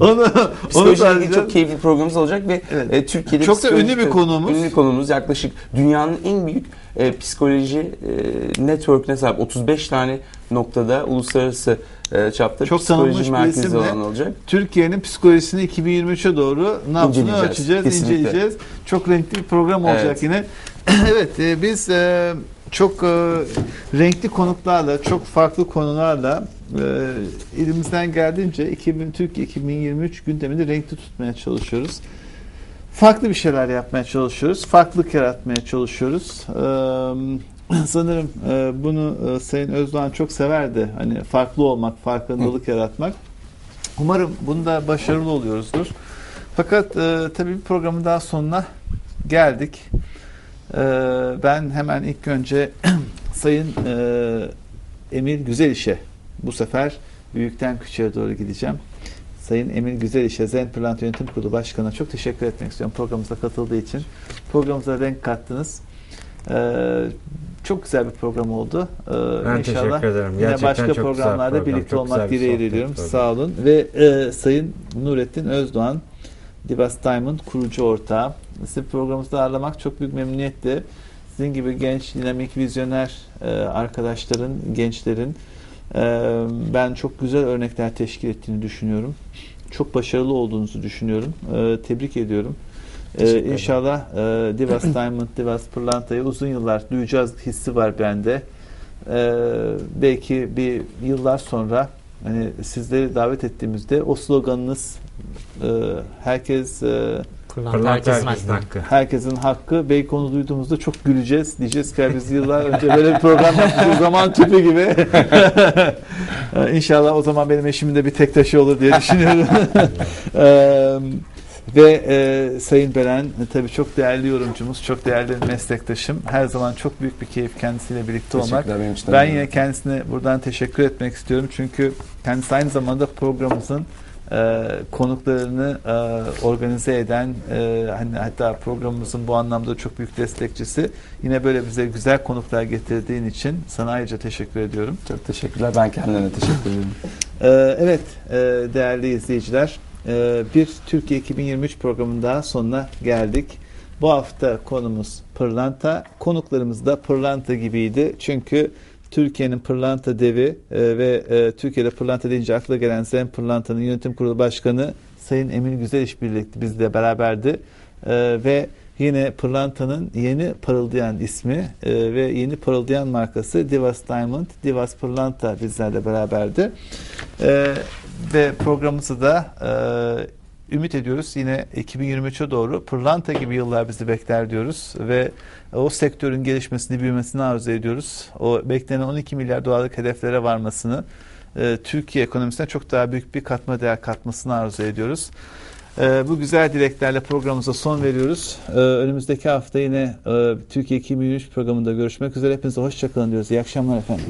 onu onu onu ilgili tartışacağız. çok keyifli bir programımız olacak ve Evet. e, Türkiye'de Çok da ünlü bir konuğumuz. Ünlü konuğumuz yaklaşık dünyanın en büyük e, psikoloji e, network'üne sahip 35 tane noktada uluslararası e, çapta Çok psikoloji bir merkezi olan olacak. Türkiye'nin psikolojisini 2023'e doğru ne yaptığını ölçeceğiz, Kesinlikle. inceleyeceğiz. Çok renkli bir program olacak Evet. yine. evet, e, biz e, çok e, renkli konuklarla, çok farklı konularla elimizden geldiğince 2000 Türkiye 2023 gündemini renkli tutmaya çalışıyoruz. Farklı bir şeyler yapmaya çalışıyoruz. Farklılık yaratmaya çalışıyoruz. Ee, sanırım e, bunu e, Sayın Özdoğan çok severdi. Hani farklı olmak, farkındalık yaratmak. Umarım bunda başarılı oluyoruzdur. Fakat e, tabii bir programın daha sonuna geldik. E, ben hemen ilk önce Sayın e, Emir Güzeliş'e bu sefer büyükten küçüğe doğru gideceğim. Sayın Emir Güzeliş'e Zen Pırlanta Yönetim Kurulu Başkanı'na çok teşekkür etmek istiyorum programımıza katıldığı için. Programımıza renk kattınız. Ee, çok güzel bir program oldu. Ee, Ben inşallah teşekkür ederim. yine Gerçekten başka çok güzel programlarda program, birlikte çok olmak güzel dileğiyle programı. Sağ olun. Ve e, Sayın Nurettin Özdoğan, Divas Diamond kurucu ortağı. Sizi programımızda ağırlamak çok büyük memnuniyetti. Sizin gibi genç, dinamik, vizyoner e, arkadaşların, gençlerin ben çok güzel örnekler teşkil ettiğini düşünüyorum. Çok başarılı olduğunuzu düşünüyorum. E, tebrik ediyorum. E, ederim. inşallah e, Divas Diamond, Divas Pırlanta'yı uzun yıllar duyacağız hissi var bende. E, belki bir yıllar sonra hani sizleri davet ettiğimizde o sloganınız e, herkes e, Pırlanta Pırlanta herkesin herkesin hakkı. hakkı. herkesin hakkı. Belki onu duyduğumuzda çok güleceğiz. Diyeceğiz ki "Ya biz yıllar önce böyle bir program yapmışız zaman tüpü gibi. İnşallah o zaman benim eşimin de bir tek taşı olur diye düşünüyorum. Ve e, Sayın Beren e, tabii çok değerli yorumcumuz, çok değerli meslektaşım. Her zaman çok büyük bir keyif kendisiyle birlikte olmak. Teşekkürler benim için. de. Ben yine kendisine buradan teşekkür etmek istiyorum. Çünkü kendisi aynı zamanda programımızın e, konuklarını e, organize eden e, hani hatta programımızın bu anlamda çok büyük destekçisi. Yine böyle bize güzel konuklar getirdiğin için sana ayrıca teşekkür ediyorum. Çok teşekkürler. Ben kendime teşekkür ederim. Ee, evet e, değerli izleyiciler e, bir Türkiye 2023 programının daha sonuna geldik. Bu hafta konumuz pırlanta. Konuklarımız da pırlanta gibiydi. Çünkü Türkiye'nin pırlanta devi e, ve e, Türkiye'de pırlanta deyince akla gelen Zen Pırlanta'nın yönetim kurulu başkanı Sayın Emin Güzeliş birlikte bizle beraberdi. E, ve yine pırlantanın yeni parıldayan ismi e, ve yeni parıldayan markası Divas Diamond, Divas Pırlanta bizlerle beraberdi. E, ve programımızı da e, ümit ediyoruz yine 2023'e doğru pırlanta gibi yıllar bizi bekler diyoruz ve o sektörün gelişmesini, büyümesini arzu ediyoruz. O beklenen 12 milyar dolarlık hedeflere varmasını, e, Türkiye ekonomisine çok daha büyük bir katma değer katmasını arzu ediyoruz. E, bu güzel dileklerle programımıza son veriyoruz. E, önümüzdeki hafta yine e, Türkiye 2023 programında görüşmek üzere. Hepinize hoşçakalın diyoruz. İyi akşamlar efendim.